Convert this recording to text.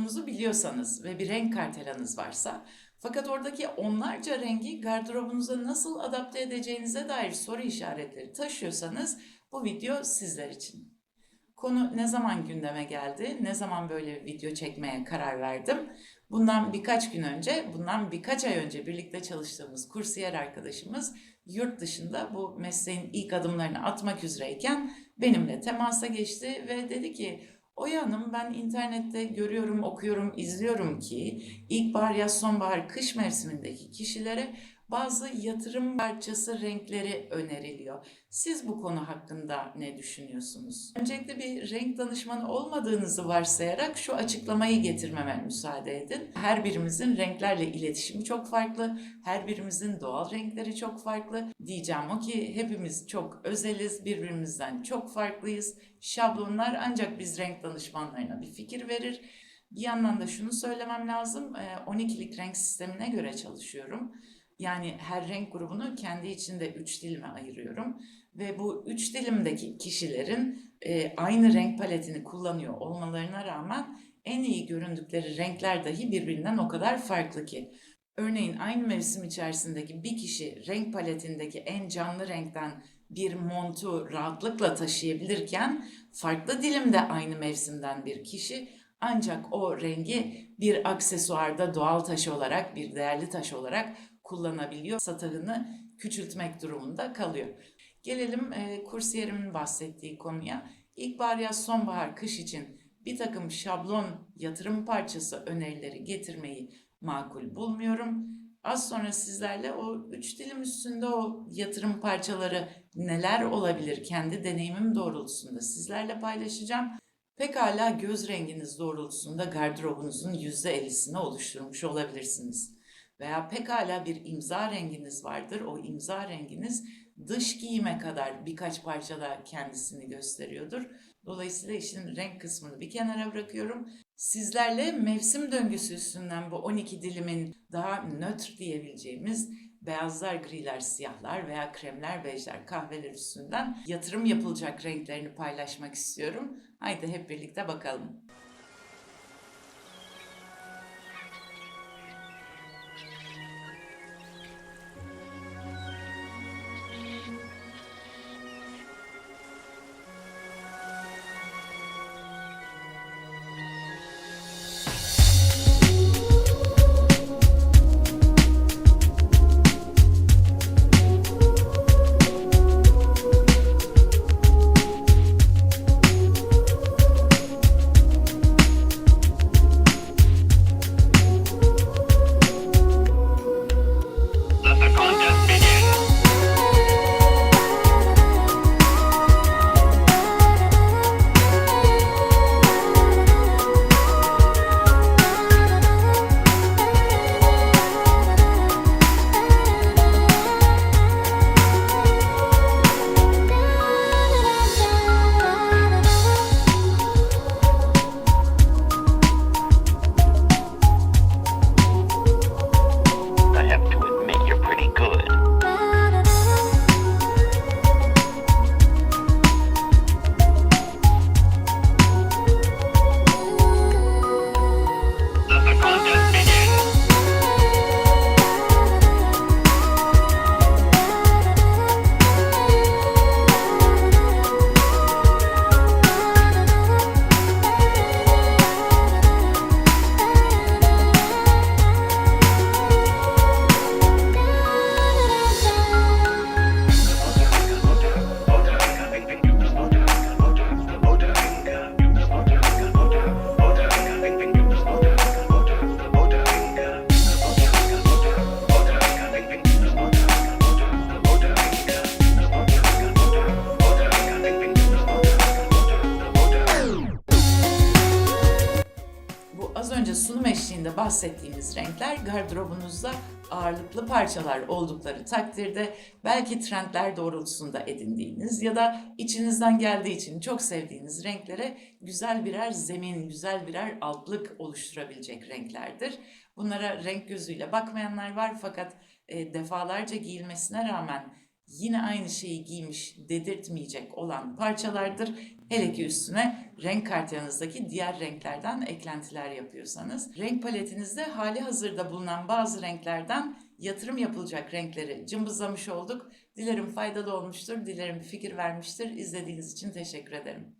gardırobunuzu biliyorsanız ve bir renk kartelanız varsa fakat oradaki onlarca rengi gardırobunuza nasıl adapte edeceğinize dair soru işaretleri taşıyorsanız bu video sizler için. Konu ne zaman gündeme geldi, ne zaman böyle video çekmeye karar verdim? Bundan birkaç gün önce, bundan birkaç ay önce birlikte çalıştığımız kursiyer arkadaşımız yurt dışında bu mesleğin ilk adımlarını atmak üzereyken benimle temasa geçti ve dedi ki Oya Hanım ben internette görüyorum, okuyorum, izliyorum ki ilkbahar, yaz, sonbahar, kış mevsimindeki kişilere bazı yatırım parçası renkleri öneriliyor. Siz bu konu hakkında ne düşünüyorsunuz? Öncelikle bir renk danışmanı olmadığınızı varsayarak şu açıklamayı getirmeme müsaade edin. Her birimizin renklerle iletişimi çok farklı. Her birimizin doğal renkleri çok farklı. Diyeceğim o ki hepimiz çok özeliz, birbirimizden çok farklıyız. Şablonlar ancak biz renk danışmanlarına bir fikir verir. Bir yandan da şunu söylemem lazım. 12'lik renk sistemine göre çalışıyorum. Yani her renk grubunu kendi içinde üç dilime ayırıyorum. Ve bu üç dilimdeki kişilerin e, aynı renk paletini kullanıyor olmalarına rağmen en iyi göründükleri renkler dahi birbirinden o kadar farklı ki. Örneğin aynı mevsim içerisindeki bir kişi renk paletindeki en canlı renkten bir montu rahatlıkla taşıyabilirken farklı dilimde aynı mevsimden bir kişi ancak o rengi bir aksesuarda doğal taş olarak, bir değerli taş olarak kullanabiliyor. Satırını küçültmek durumunda kalıyor. Gelelim e, kursiyerimin bahsettiği konuya. İlkbahar, yaz, sonbahar, kış için bir takım şablon yatırım parçası önerileri getirmeyi makul bulmuyorum. Az sonra sizlerle o üç dilim üstünde o yatırım parçaları neler olabilir kendi deneyimim doğrultusunda sizlerle paylaşacağım. Pekala göz renginiz doğrultusunda gardırobunuzun %50'sini oluşturmuş olabilirsiniz. Veya pekala bir imza renginiz vardır. O imza renginiz dış giyime kadar birkaç parçada kendisini gösteriyordur. Dolayısıyla işin renk kısmını bir kenara bırakıyorum. Sizlerle mevsim döngüsü üstünden bu 12 dilimin daha nötr diyebileceğimiz beyazlar, griler, siyahlar veya kremler, bejler, kahveler üstünden yatırım yapılacak renklerini paylaşmak istiyorum. Haydi hep birlikte bakalım. Bahsettiğimiz renkler gardırobunuzda ağırlıklı parçalar oldukları takdirde belki trendler doğrultusunda edindiğiniz ya da içinizden geldiği için çok sevdiğiniz renklere güzel birer zemin, güzel birer altlık oluşturabilecek renklerdir. Bunlara renk gözüyle bakmayanlar var fakat e, defalarca giyilmesine rağmen yine aynı şeyi giymiş dedirtmeyecek olan parçalardır. Hele ki üstüne renk kartlarınızdaki diğer renklerden eklentiler yapıyorsanız. Renk paletinizde hali hazırda bulunan bazı renklerden yatırım yapılacak renkleri cımbızlamış olduk. Dilerim faydalı olmuştur, dilerim bir fikir vermiştir. İzlediğiniz için teşekkür ederim.